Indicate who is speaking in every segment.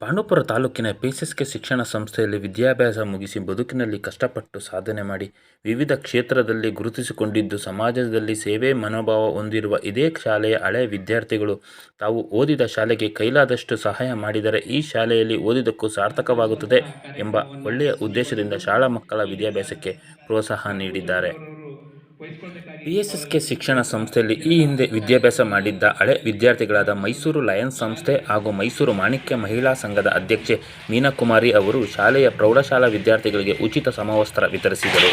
Speaker 1: ಪಾಂಡವಪುರ ತಾಲೂಕಿನ ಪಿಸಿಸ್ಕೆ ಶಿಕ್ಷಣ ಸಂಸ್ಥೆಯಲ್ಲಿ ವಿದ್ಯಾಭ್ಯಾಸ ಮುಗಿಸಿ ಬದುಕಿನಲ್ಲಿ ಕಷ್ಟಪಟ್ಟು ಸಾಧನೆ ಮಾಡಿ ವಿವಿಧ ಕ್ಷೇತ್ರದಲ್ಲಿ ಗುರುತಿಸಿಕೊಂಡಿದ್ದು ಸಮಾಜದಲ್ಲಿ ಸೇವೆ ಮನೋಭಾವ ಹೊಂದಿರುವ ಇದೇ ಶಾಲೆಯ ಹಳೆಯ ವಿದ್ಯಾರ್ಥಿಗಳು. ತಾವು ಓದಿದ ಶಾಲೆಗೆ ಕೈಲಾದಷ್ಟು ಸಹಾಯ ಮಾಡಿದರೆ ಈ ಶಾಲೆಯಲ್ಲಿ ಓದಿದ್ದಕ್ಕೂ ಸಾರ್ಥಕವಾಗುತ್ತದೆ ಎಂಬ ಒಳ್ಳೆಯ ಉದ್ದೇಶದಿಂದ ಶಾಲಾ ಮಕ್ಕಳ ವಿದ್ಯಾಭ್ಯಾಸಕ್ಕೆ ಪ್ರೋತ್ಸಾಹ ನೀಡಿದ್ದಾರೆ. ಪಿಎಸ್ಎಸ್ಕೆ ಶಿಕ್ಷಣ ಸಂಸ್ಥೆಯಲ್ಲಿ ಈ ಹಿಂದೆ ವಿದ್ಯಾಭ್ಯಾಸ ಮಾಡಿದ್ದ ಹಳೆ ವಿದ್ಯಾರ್ಥಿಗಳಾದ ಮೈಸೂರು ಲಯನ್ಸ್ ಸಂಸ್ಥೆ ಹಾಗೂ ಮೈಸೂರು ಮಾಣಿಕ್ಯ ಮಹಿಳಾ ಸಂಘದ ಅಧ್ಯಕ್ಷೆ ಮೀನಾಕುಮಾರಿ ಅವರು ಶಾಲೆಯ ಪ್ರೌಢಶಾಲಾ ವಿದ್ಯಾರ್ಥಿಗಳಿಗೆ ಉಚಿತ ಸಮವಸ್ತ್ರ ವಿತರಿಸಿದರು.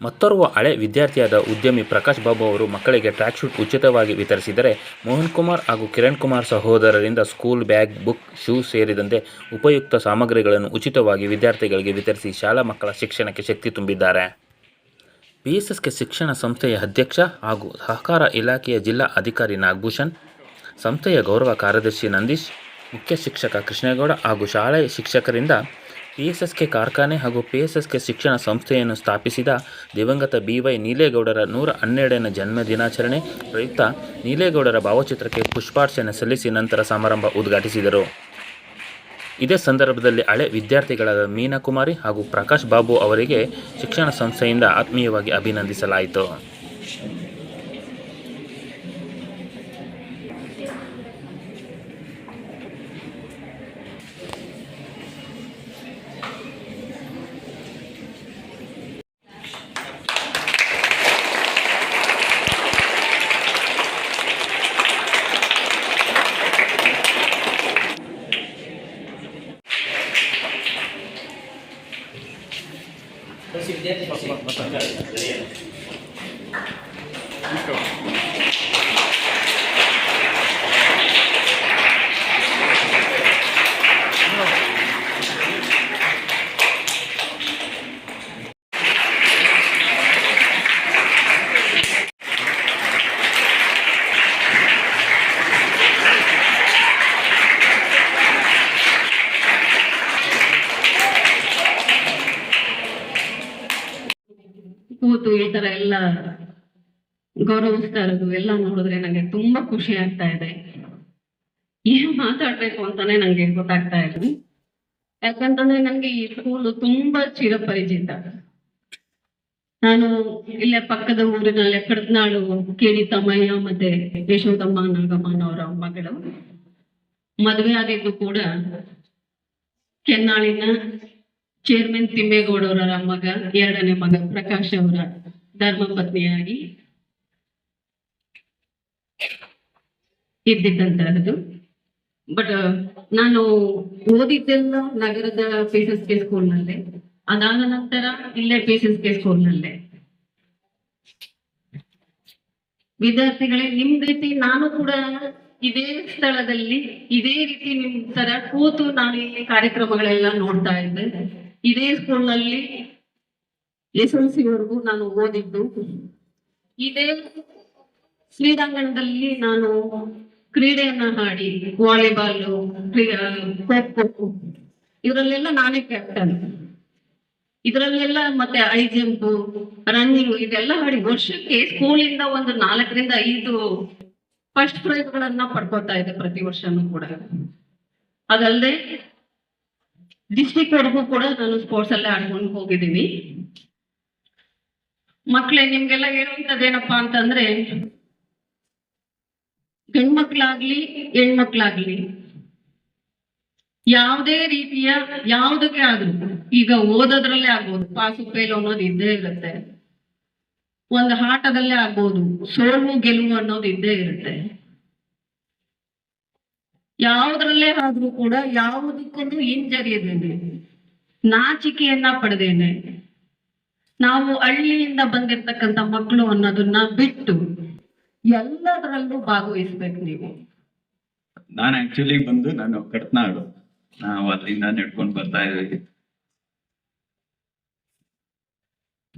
Speaker 1: ಮತ್ತೋರ್ವ ಹಳೆ ವಿದ್ಯಾರ್ಥಿಯಾದ ಉದ್ಯಮಿ ಪ್ರಕಾಶ್ ಬಾಬು ಅವರು ಮಕ್ಕಳಿಗೆ ಟ್ರ್ಯಾಕ್ ಶೂಟ್ ಉಚಿತವಾಗಿ ವಿತರಿಸಿದರೆ ಮೋಹನ್ ಕುಮಾರ್ ಹಾಗೂ ಕಿರಣ್ ಕುಮಾರ್ ಸಹೋದರರಿಂದ ಸ್ಕೂಲ್ ಬ್ಯಾಗ್, ಬುಕ್, ಶೂ ಸೇರಿದಂತೆ ಉಪಯುಕ್ತ ಸಾಮಗ್ರಿಗಳನ್ನು ಉಚಿತವಾಗಿ ವಿದ್ಯಾರ್ಥಿಗಳಿಗೆ ವಿತರಿಸಿ ಶಾಲಾ ಮಕ್ಕಳ ಶಿಕ್ಷಣಕ್ಕೆ ಶಕ್ತಿ ತುಂಬಿದ್ದಾರೆ. ಪಿಎಸ್ಎಸ್ಕೆ ಶಿಕ್ಷಣ ಸಂಸ್ಥೆಯ ಅಧ್ಯಕ್ಷ ಹಾಗೂ ಸಹಕಾರ ಇಲಾಖೆಯ ಜಿಲ್ಲಾ ಅಧಿಕಾರಿ ನಾಗಭೂಷಣ್, ಸಂಸ್ಥೆಯ ಗೌರವ ಕಾರ್ಯದರ್ಶಿ ನಂದೀಶ್, ಮುಖ್ಯ ಶಿಕ್ಷಕ ಕೃಷ್ಣೇಗೌಡ ಹಾಗೂ ಶಾಲೆಯ ಶಿಕ್ಷಕರಿಂದ ಪಿಎಸ್ಎಸ್ಕೆ ಕಾರ್ಖಾನೆ ಹಾಗೂ ಪಿಎಸ್ಎಸ್ಕೆ ಶಿಕ್ಷಣ ಸಂಸ್ಥೆಯನ್ನು ಸ್ಥಾಪಿಸಿದ ದಿವಂಗತ ಬಿ ವೈ ನೀಲೇಗೌಡರ ನೂರ ಹನ್ನೆರಡನೇ ಜನ್ಮ ದಿನಾಚರಣೆ ಪ್ರಯುಕ್ತ ನೀಲೇಗೌಡರ ಭಾವಚಿತ್ರಕ್ಕೆ ಪುಷ್ಪಾರ್ಚನೆ ಸಲ್ಲಿಸಿ ನಂತರ ಸಮಾರಂಭ ಉದ್ಘಾಟಿಸಿದರು. ಇದೇ ಸಂದರ್ಭದಲ್ಲಿ ಹಳೆ ವಿದ್ಯಾರ್ಥಿಗಳಾದ ಮೀನಾಕುಮಾರಿ ಹಾಗೂ ಪ್ರಕಾಶ್ ಬಾಬು ಅವರಿಗೆ ಶಿಕ್ಷಣ ಸಂಸ್ಥೆಯಿಂದ ಆತ್ಮೀಯವಾಗಿ ಅಭಿನಂದಿಸಲಾಯಿತು. Basta. Ikaw.
Speaker 2: ಕೂತು ಈ ತರ ಎಲ್ಲ ಗೌರವಿಸ್ತಾ ಇರೋದು ಎಲ್ಲ ನೋಡಿದ್ರೆ ನಂಗೆ ತುಂಬಾ ಖುಷಿ ಆಗ್ತಾ ಇದೆ. ಏನ್ ಮಾತಾಡ್ಬೇಕು ಅಂತಾನೆ ನಂಗೆ ಗೊತ್ತಾಗ್ತಾ ಇದೆ ಯಾಕಂತಂದ್ರೆ ನಂಗೆ ಈ ಸ್ಕೂಲ್ ತುಂಬಾ ಚಿರಪರಿಚಿತ. ನಾನು ಇಲ್ಲೇ ಪಕ್ಕದ ಊರಿನಲ್ಲೇ ಕಡತ್ನಾಳು ಕೇಳಿ ತಮ್ಮಯ್ಯ ಮತ್ತೆ ಯಶೋದಮ್ಮ ನಾಗಮ್ಮನವರ ಮಗಳು. ಮದುವೆ ಆಗಿದ್ದು ಕೂಡ ಕೆನ್ನಾಳಿನ ಚೇರ್ಮನ್ ತಿಮ್ಮೇಗೌಡರವರ ಮಗ, ಎರಡನೇ ಮಗ ಪ್ರಕಾಶ್ ಅವರ ಧರ್ಮಪತ್ನಿಯಾಗಿ ಇದ್ದಿದ್ದಂತಹದ್ದು. ಬಟ್ ನಾನು ಓದಿದ್ದೆಲ್ಲ ನಗರದ ಪೀಸಸ್ ಕೆ ಸ್ಕೂಲ್ನಲ್ಲೇ ಅದಾದ ನಂತರ ಇಲ್ಲೇ ಪೀಸಸ್ ಕೆ ಸ್ಕೂಲ್ನಲ್ಲೇ ವಿದ್ಯಾರ್ಥಿಗಳೇ, ನಿಮ್ ರೀತಿ ನಾನು ಕೂಡ ಇದೇ ಸ್ಥಳದಲ್ಲಿ, ಇದೇ ರೀತಿ ನಿಮ್ ತರ ಕೂತು ನಾನು ಇಲ್ಲಿ ಕಾರ್ಯಕ್ರಮಗಳೆಲ್ಲ ನೋಡ್ತಾ ಇದ್ದೆ. ಇದೇ ಸ್ಕೂಲ್ನಲ್ಲಿ ಎಸ್ ಎಲ್ ಸಿ ವರೆಗೂ ನಾನು ಓದಿದ್ದು. ಇದೇ ಕ್ರೀಡಾಂಗಣದಲ್ಲಿ ನಾನು ಕ್ರೀಡೆಯನ್ನ ಆಡಿ, ವಾಲಿಬಾಲ್ ಖೋ ಇವರಲ್ಲೆಲ್ಲ ನಾನೇ ಕ್ಯಾಪ್ಟನ್ ಇದರಲ್ಲೆಲ್ಲ ಮತ್ತೆ ಐ ಜಂಪ್ ರನ್ನಿಂಗ್ ಇದೆಲ್ಲ ಮಾಡಿ ವರ್ಷಕ್ಕೆ ಸ್ಕೂಲಿಂದ ಒಂದು ನಾಲ್ಕರಿಂದ ಐದು ಫಸ್ಟ್ ಪ್ರೈಸ್ ಗಳನ್ನ ಪಡ್ಕೋತಾ ಇದೆ ಪ್ರತಿ ವರ್ಷನೂ ಕೂಡ. ಅದಲ್ಲದೆ ಡಿಸ್ಟಿಕ್ ವರೆಗೂ ಕೂಡ ನಾನು ಸ್ಪೋರ್ಟ್ಸ್ ಅಲ್ಲೇ ಆಡ್ಕೊಂಡು ಹೋಗಿದ್ದೀನಿ ಮಕ್ಳೇ, ನಿಮ್ಗೆಲ್ಲ ಹೇಳುವಂತದ್ದೇನಪ್ಪಾ ಅಂತಂದ್ರೆ ಗಂಡ್ಮಕ್ಳಾಗ್ಲಿ ಹೆಣ್ಮಕ್ಳಾಗ್ಲಿ, ಯಾವುದೇ ರೀತಿಯ ಯಾವುದಕ್ಕೆ ಆದ್ರೂ, ಈಗ ಓದೋದ್ರಲ್ಲೇ ಆಗ್ಬೋದು ಪಾಸು ಫೇಲು ಅನ್ನೋದು ಇದ್ದೇ ಇರುತ್ತೆ. ಒಂದು ಆಟದಲ್ಲೇ ಆಗ್ಬೋದು, ಸೋಲು, ಗೆಲುವು ಅನ್ನೋದು ಇದ್ದೇ ಇರುತ್ತೆ. ಯಾವುದ್ರಲ್ಲೇ ಆದ್ರೂ ಕೂಡ ಯಾವುದಕ್ಕೂ ಹಿಂಜರಿಯದೇನೆ ನಾಚಿಕೆಯನ್ನ ಪಡೆದೇನೆ. ನಾವು ಹಳ್ಳಿಯಿಂದ ಬಂದಿರ್ತಕ್ಕಂಥ ಮಕ್ಕಳು ಅನ್ನೋದನ್ನ ಬಿಟ್ಟು ಎಲ್ಲದರಲ್ಲೂ ಭಾಗವಹಿಸ್ಬೇಕು ನೀವು.
Speaker 3: ನಾನು ಆಕ್ಚುಲಿ ಬಂದು ನಾನು ಕಟ್ನಾಡು. ನಾವು ಅಲ್ಲಿಂದ ನಡ್ಕೊಂಡು ಬರ್ತಾ ಇದ್ದೀವಿ.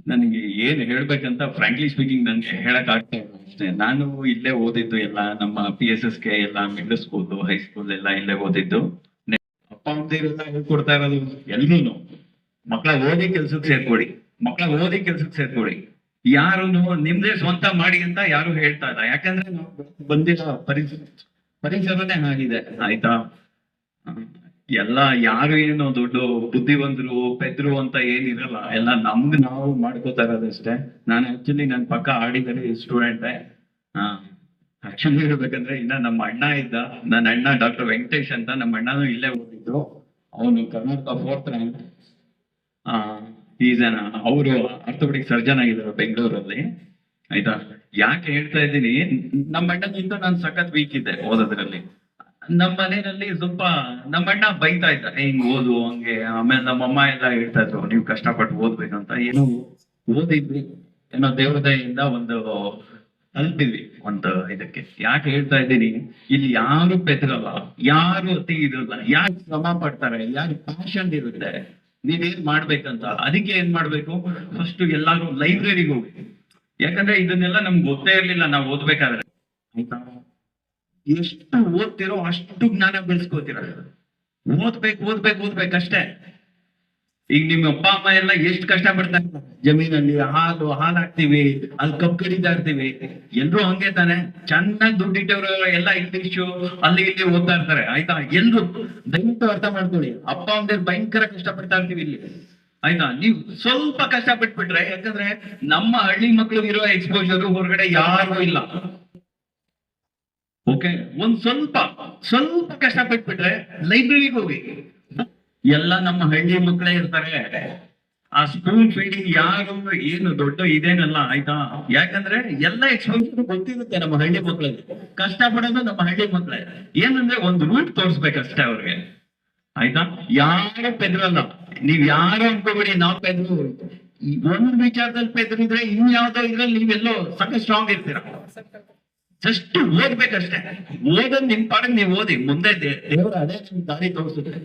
Speaker 3: ನನಗೆ ಏನ್ ಹೇಳ್ಬೇಕಂತ ಫ್ರಾಂಕ್ಲಿ ಸ್ಪೀಕಿಂಗ್ ನನ್ಗೆ ಹೇಳಕ್ ಆಗ್ತಾ ಅಷ್ಟೇ. ನಾನು ಇಲ್ಲೇ ಓದಿದ್ದು ಎಲ್ಲ, ನಮ್ಮ ಪಿ ಎಸ್ ಎಸ್ ಕೆ ಎಲ್ಲ ಮಿಡ್ಲ್ ಸ್ಕೂಲ್ ಹೈಸ್ಕೂಲ್ ಎಲ್ಲ ಇಲ್ಲೇ ಓದಿದ್ದು. ಅಪ್ಪ ಅಮ್ಮದಿರೆಲ್ಲ ಹೇಳ್ಕೊಡ್ತಾ ಇರೋದು ಎಲ್ರೂನು. ಮಕ್ಕಳ ಓದಿ ಕೆಲ್ಸಕ್ಕೆ ಸೇರ್ಕೊಡಿ. ಮಕ್ಕಳ ಓದಿ ಕೆಲ್ಸಕ್ಕೆ ಸೇರ್ಕೊಡಿ. ಯಾರು ನಿಮ್ದೇ ಸ್ವಂತ ಮಾಡಿ ಅಂತ ಯಾರು ಹೇಳ್ತಾ ಇಲ್ಲ. ಯಾಕಂದ್ರೆ ನಾವು ಬಂದಿರೋ ಪರಿಸರ ಪರಿಸರನೇ ಆಗಿದೆ ಆಯ್ತಾ? ಎಲ್ಲ ಯಾರು ಏನು ದೊಡ್ಡ ಬುದ್ಧಿವಂತರು, ಪೆದ್ರು ಅಂತ ಏನಿರಲ್ಲ ಎಲ್ಲ ನಮ್ಗ್ ನಾವು ಮಾಡ್ಕೋತಾ ಇರೋದಷ್ಟೇ ನಾನು ಆಕ್ಚುಲಿ ನನ್ ಪಕ್ಕ ಆಡಿದರೆ ಸ್ಟೂಡೆಂಟ್ ಆಕ್ಚುಲಿ ಹೇಳ್ಬೇಕಂದ್ರೆ ಇನ್ನ ನಮ್ಮ ಅಣ್ಣ ಇದ್ದ, ನನ್ನ ಅಣ್ಣ ಡಾಕ್ಟರ್ ವೆಂಕಟೇಶ್ ಅಂತ ನಮ್ಮ ಅಣ್ಣನೂ ಇಲ್ಲೇ ಓದಿದ್ರು. ಅವನು ಕರ್ನಾಟಕ ಫೋರ್ತ್ ರ್ಯಾಂಕ್ ಜನ ಅವರು ಆರ್ಥೋಪೆಡಿಕ್ ಸರ್ಜನ್ ಆಗಿದ್ದಾರೆ ಬೆಂಗಳೂರಲ್ಲಿ. ಆಯ್ತಾ? ಯಾಕೆ ಹೇಳ್ತಾ ಇದ್ದೀನಿ, ನಮ್ಮ ಅಣ್ಣನಿಂದ ನಾನು ಸಖತ್ ವೀಕ್ ಇದ್ದೆ ಓದೋದ್ರಲ್ಲಿ. ನಮ್ಮ ಮನೆಯಲ್ಲಿ ಸ್ವಲ್ಪ ನಮ್ಮಣ್ಣ ಬೈತಾ ಇದ್ದ ಹಿಂಗ್ ಓದು, ಹಂಗೆ. ಆಮೇಲೆ ನಮ್ಮ ಅಮ್ಮ ಎಲ್ಲ ಹೇಳ್ತಾ ಇದ್ರು, ನೀವು ಕಷ್ಟಪಟ್ಟು ಓದ್ಬೇಕಂತ ಏನು, ಓದಿದ್ವಿ. ಏನೋ ದೇವ್ರ ದಯೆಯಿಂದ ಒಂದು ತಲುಪಿದ್ವಿ ಒಂದು ಇದಕ್ಕೆ. ಯಾಕೆ ಹೇಳ್ತಾ ಇದ್ದೀನಿ? ಇಲ್ಲಿ ಯಾರು ಪೆದ್ರಲ್ಲ ಯಾರು ಅತಿ ಇರಲ್ಲ ಯಾರು ಶ್ರಮ ಪಡ್ತಾರೆ, ಯಾರು ಪ್ಯಾಷನ್ ಇರುತ್ತೆ, ನೀವೇನ್ ಮಾಡ್ಬೇಕಂತ? ಅದಕ್ಕೆ ಏನ್ ಮಾಡ್ಬೇಕು? ಫಸ್ಟ್ ಎಲ್ಲಾರು ಲೈಬ್ರರಿಗೆ ಹೋಗಿ ಯಾಕಂದ್ರೆ ಇದನ್ನೆಲ್ಲ ನಮ್ಗೆ ಗೊತ್ತೇ ಇರ್ಲಿಲ್ಲ, ನಾವು ಓದ್ಬೇಕಾದ್ರೆ. ಆಯ್ತಾ? ಎಷ್ಟು ಓದ್ತಿರೋ ಅಷ್ಟು ಜ್ಞಾನ ಬೆಳೆಸ್ಕೋತೀರ? ಓದ್ಬೇಕು ಓದ್ಬೇಕು ಓದ್ಬೇಕು ಅಷ್ಟೇ. ಈಗ ನಿಮ್ಮ ಅಪ್ಪ, ಅಮ್ಮ ಎಲ್ಲ ಎಷ್ಟು ಕಷ್ಟ ಪಡ್ತಾರೆ ಜಮೀನಲ್ಲಿ ಹಾಲು ಹಾಲು ಹಾಕ್ತಿವಿ ಅಲ್ಲಿ ಕಬ್ ಕಡಿತಾ ಇರ್ತೀವಿ. ಎಲ್ರು ಹಂಗೆ ತಾನೆ. ಚೆನ್ನಾಗಿ ದುಡ್ಡಿಟ್ಟವರು ಎಲ್ಲ ಇಂಗ್ಲಿಷು, ಅಲ್ಲಿ ಇಲ್ಲಿ ಓದ್ತಾ ಇರ್ತಾರೆ. ಆಯ್ತಾ? ಎಲ್ರು. ದಯವಿಟ್ಟು ಅರ್ಥ ಮಾಡ್ಕೊಳ್ಳಿ. ಅಪ್ಪ ಅಮ್ಮದೇ ಭಯಂಕರ ಕಷ್ಟ ಪಡ್ತಾ ಇರ್ತೀವಿ ಇಲ್ಲಿ. ಆಯ್ತಾ? ನೀವು ಸ್ವಲ್ಪ ಕಷ್ಟ ಪಟ್ಬಿಟ್ರೆ, ಯಾಕಂದ್ರೆ ನಮ್ಮ ಹಳ್ಳಿ ಮಕ್ಳಿಗೆ ಇರೋ ಎಕ್ಸ್ಪೋಜರ್ ಹೊರಗಡೆ ಯಾರು ಇಲ್ಲ. ಓಕೆ? ಒಂದ್ ಸ್ವಲ್ಪ ಸ್ವಲ್ಪ ಕಷ್ಟ ಪಟ್ಬಿಟ್ರೆ ಲೈಬ್ರರಿಗೆ ಹೋಗಿ. ಎಲ್ಲ ನಮ್ಮ ಹಳ್ಳಿ ಮಕ್ಕಳೇ ಇರ್ತಾರೆ. ಆ ಸ್ಕೂಲ್ ಫೀಡಿಂಗ್ ಯಾರು ಏನು ದೊಡ್ಡ ಇದೇನಲ್ಲ, ಆಯ್ತಾ? ಯಾಕಂದ್ರೆ ಎಲ್ಲ ಎಕ್ಸ್ಪೀರಿಯನ್ಸ್ ಗೊತ್ತಿರುತ್ತೆ ನಮ್ಮ ಹಳ್ಳಿ ಮಕ್ಕಳಿಗೆ ಕಷ್ಟ ಪಡೋದು ನಮ್ಮ ಹಳ್ಳಿ ಮಕ್ಕಳೇ. ಏನಂದ್ರೆ ಒಂದು ರೂಟ್ ತೋರಿಸ್ಬೇಕಷ್ಟೇ ಅವ್ರಿಗೆ. ಆಯ್ತಾ? ಯಾರು ಪೆದ್ರಲ್ಲ. ನೀವ್ ಯಾರು ಅನ್ಕೋಬೇಡಿ, ನಾವ್ ಪೆದ್ರು. ಒಂದ್ ವಿಚಾರದಲ್ಲಿ ಪೆದ್ರಿದ್ರೆ ಇನ್ ಯಾವ್ದೋ ಇದ್ರಲ್ಲಿ ನೀವೆಲ್ಲೋ ಸಕ್ಕ ಸ್ಟ್ರಾಂಗ್ ಇರ್ತೀರ. ಜಸ್ಟ್ ಓದ್ಬೇಕಷ್ಟೇ. ಓದೋದ್ ನಿಮ್ ಪಾಡಿಗೆ ನೀವು ಓದಿ ಮುಂದೆ ದೇವರ ಅದೇ ದಾರಿ ತೋರಿಸುತ್ತೆ.